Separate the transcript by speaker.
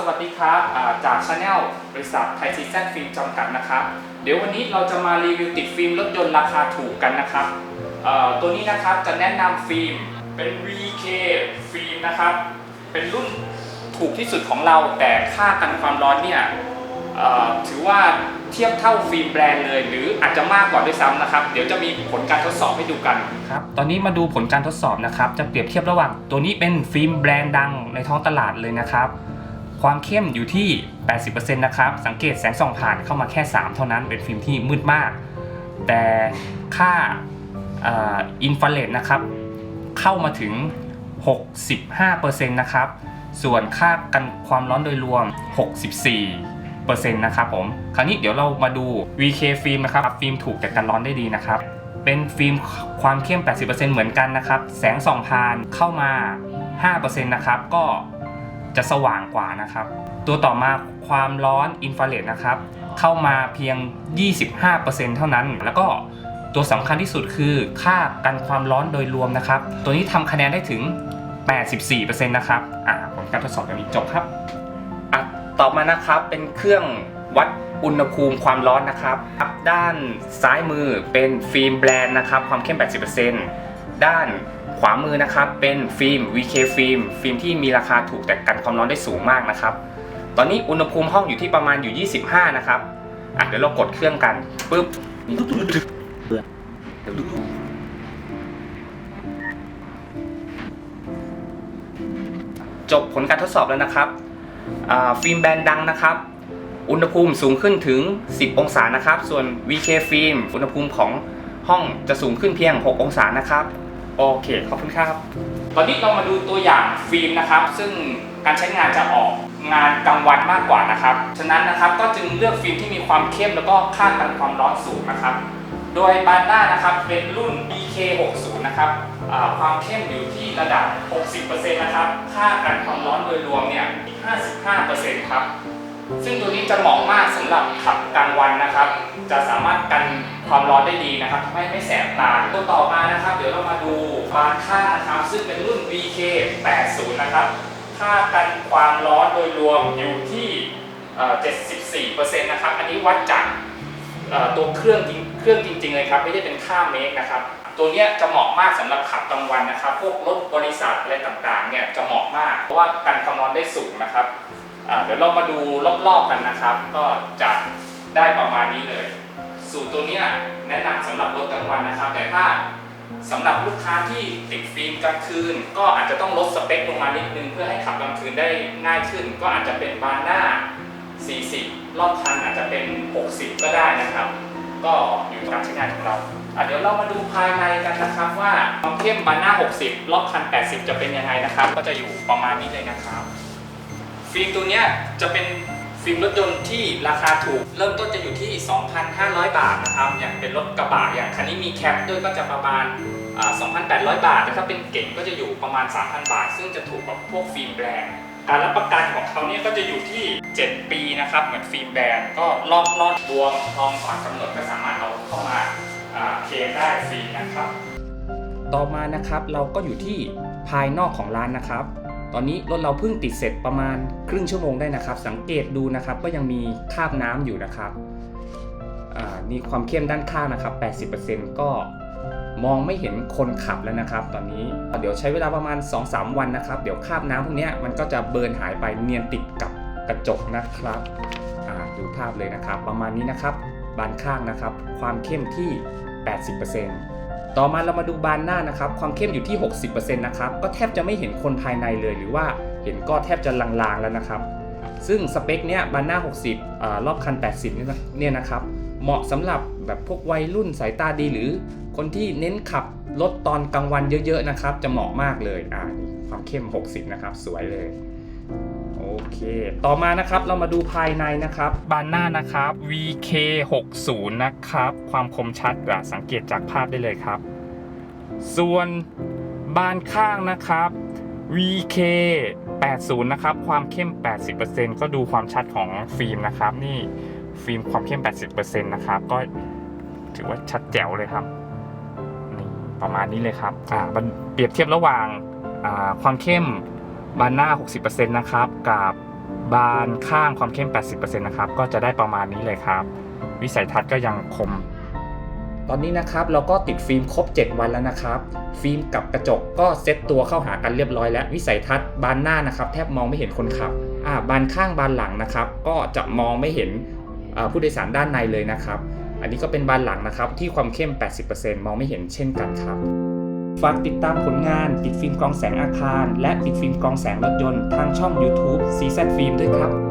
Speaker 1: สวัสดีครับจากชาแนลบริษัทไทยซีแซนฟิล์มจำกัดนะครับ เดี๋ยววันนี้เราจะมารีวิวติดฟิล์มรถยนต์ราคาถูกกันนะครับ ตัวนี้นะครับจะแนะนำฟิล์มเป็น VK ฟิล์มนะครับ เป็นรุ่นถูกที่สุดของเราแต่ค่ากันความร้อนเนี่ยถือว่าเทียบเท่าฟิล์มแบรนด์เลย หรืออาจจะมากกว่าด้วยซ้ำนะครับ เดี๋ยวจะมีผลการทดสอบให้ดูกันครับตอนนี้มาดูผลการทดสอบนะครับ จะเปรียบเทียบระหว่าง ตัวนี้เป็นฟิล์มแบรนด์ดังในท้องตลาดเลยนะครับ ความเข้มอยู่ที่ 80%นะครับ สังเกตแสงส่องผ่านเข้ามาแค่ 3 เท่านั้น เป็นฟิล์มที่มืดมาก แต่ค่าอินฟราเรดนะครับ เข้ามาถึง 65%นะครับ ส่วนค่ากันความร้อนโดยรวม 64%นะครับผม คราวนี้เดี๋ยวเรามาดู VK ฟิล์มนะครับ ฟิล์มถูกแต่กันร้อนได้ดีนะครับ เป็นฟิล์มความเข้ม 80%เหมือนกันนะครับ แสงส่องผ่านเข้ามา 5%นะครับ ก็ จะสว่างกว่านะครับ ตัวต่อมาความร้อนอินฟราเรดนะครับ เข้ามาเพียง 25%เท่านั้น แล้วก็ตัวสำคัญที่สุดคือค่ากันความร้อนโดยรวมนะครับ ตัวนี้ทำคะแนนได้ถึง 84%นะครับอ่าผลการทดสอบแบบนี้จบครับอะต่อมานะครับเป็นเครื่องวัดอุณหภูมิความร้อนนะครับครับด้านซ้ายมือเป็นฟิล์มแบรนด์นะครับ ความเข้ม 80%ด้าน ขวามือนะครับเป็นฟิล์ม VK ฟิล์มฟิล์มที่มีราคาถูกแต่กันความร้อนได้สูงมากนะครับ ตอนนี้อุณหภูมิห้องอยู่ที่ประมาณอยู่ 25 นะครับอะเดี๋ยวเรากดเครื่องกันปุ๊บจบผลการทดสอบแล้วนะครับฟิล์มแบรนด์ดังนะครับ อุณหภูมิสูงขึ้นถึง 10 องศานะครับ ส่วน VK ฟิล์มอุณหภูมิของห้องจะสูงขึ้นเพียง 6 องศานะครับ โอเค ขอบคุณครับ ตอนนี้เรามาดูตัวอย่างฟิล์มนะครับ ซึ่งการใช้งานจะออกงานกลางวันมากกว่านะครับ ฉะนั้นนะครับก็จึงเลือกฟิล์มที่มีความเข้มแล้วก็ค่ากันความร้อนสูงนะครับ โดยบานหน้านะครับเป็นรุ่น BK60 นะครับความเข้มอยู่ที่ระดับ 60%นะครับ ค่ากันความร้อนโดยรวมเนี่ย 55%ครับ ซึ่งตัวนี้จะเหมาะมากสำหรับขับกลางวันนะครับ จะสามารถกัน ความร้อนได้ดีนะครับทำให้ไม่แสบตาตัวต่อมานะครับ เดี๋ยวเรามาดูบานข้านะครับ ซึ่งเป็นรุ่น VK80 นะครับค่ากันความร้อนโดยรวมอยู่ที่เอ่อ74%นะครับ อันนี้วัดจากตัวเครื่องเครื่องจริงๆเลยครับ ไม่ได้เป็นค่าเมกนะครับ ตัวเนี้ยจะเหมาะมากสำหรับขับกลางวันนะครับ พวกรถบริษัทอะไรต่างๆเนี่ยจะเหมาะมาก เพราะว่ากันความร้อนได้สูงนะครับ เดี๋ยวเรามาดูรอบๆกันนะครับ ก็จะได้ประมาณนี้เลย สูตรตัวเนี้ยแนะนำสำหรับรถกลางวันนะครับ แต่ถ้าสำหรับลูกค้าที่ติดฟิล์มกลางคืน ก็อาจจะต้องลดสเปคลงมานิดนึงเพื่อให้ขับกลางคืนได้ง่ายขึ้น ก็อาจจะเป็นบานหน้า 40 รอบคันอาจจะเป็น 60 ก็ได้นะครับ ก็อยู่กับการใช้งานของเราเดี๋ยวเรามาดูภายในกันนะครับว่าความเข้มบานหน้า 60 รอบคัน 80 จะเป็นยังไงนะครับ ก็จะอยู่ประมาณนี้เลยนะครับ ฟิล์มตัวเนี้ยจะเป็น ฟิล์มรถยนต์ที่ราคาถูก เริ่มต้นจะอยู่ที่ 2,500 บาทนะครับอย่างเป็นรถกระบะอย่างคันนี้มีแคปด้วยก็จะประมาณอ่า2,800 บาทแต่ถ้าเป็นเก๋งก็จะอยู่ประมาณ 3,000 บาท ซึ่งจะถูกกว่าพวกฟิล์มแบรนด์การรับประกันของเขาเนี่ยก็จะอยู่ที่ 7 ปีนะครับ เหมือนฟิล์มแบรนด์ก็รอบรอดรวมทองก่อนกำหนดก็สามารถเอาเข้ามาอ่าเคลมได้ฟรีนะครับ ต่อมานะครับเราก็อยู่ที่ภายนอกของร้านนะครับ ตอนนี้รถเราเพิ่งติดเสร็จประมาณครึ่งชั่วโมงได้นะครับ สังเกตดูนะครับก็ยังมีคราบน้ำอยู่นะครับนี่ความเข้มด้านข้างนะครับ 80%ก็มองไม่เห็นคนขับแล้วนะครับ ตอนนี้เดี๋ยวใช้เวลาประมาณ 2-3 วันนะครับ เดี๋ยวคราบน้ำพวกนี้มันก็จะเบิร์นหายไปเนียนติดกับกระจกนะครับดูภาพเลยนะครับ ประมาณนี้นะครับบานข้างนะครับ ความเข้มที่ 80% ต่อมาเรามาดูบานหน้านะครับ ความเข้มอยู่ที่ 60%นะครับ ก็แทบจะไม่เห็นคนภายในเลย หรือว่าเห็นก็แทบจะลางๆแล้วนะครับ ซึ่งสเปคเนี้ยบานหน้า 60อรอบคัน 80เนี่ยนะเนี่ยนะครับ เหมาะสำหรับแบบพวกวัยรุ่นสายตาดีหรือ คนที่เน้นขับรถตอนกลางวันเยอะๆนะครับ จะเหมาะมากเลย อ่า ความเข้ม 60 นะครับ สวยเลย เค ต่อมานะครับเรามาดูภายในนะครับบานหน้านะครับ VK60 นะครับ ความคมชัดอะสังเกตจากภาพได้เลยครับ ส่วนบานข้างนะครับ VK80 นะครับ ความเข้ม 80%ก็ดูความชัดของฟิล์มนะครับ นี่ฟิล์มความเข้ม 80%นะครับ ก็ถือว่าชัดแจ๋วเลยครับ นี่ประมาณนี้เลยครับ อ่าเปรียบเทียบระหว่างความเข้ม บานหน้า 60%นะครับกับบา
Speaker 2: นข้างความเข้ม 80%นะครับก็จะได้ประมาณนี้เลยครับ วิสัยทัศน์ก็ยังคม
Speaker 1: ตอนนี้นะครับเราก็ติดฟิล์มครบ 7 วันแล้วนะครับ ฟิล์มกับกระจกก็เซ็ตตัวเข้าหากันเรียบร้อยแล้ววิสัยทัศน์บานหน้านะครับแทบมองไม่เห็นคนขับอ่าบานข้างบานหลังนะครับ ก็จะมองไม่เห็นผู้โดยสารด้านในเลยนะครับ อันนี้ก็เป็นบานหลังนะครับที่ความเข้ม 80%มองไม่เห็นเช่นกันครับ ฝากติดตามผลงานติดฟิล์มกองแสงอาคาร และติดฟิล์มกองแสงรถยนต์ทางช่อง YouTube ซีแซฟิล์มด้วยครับ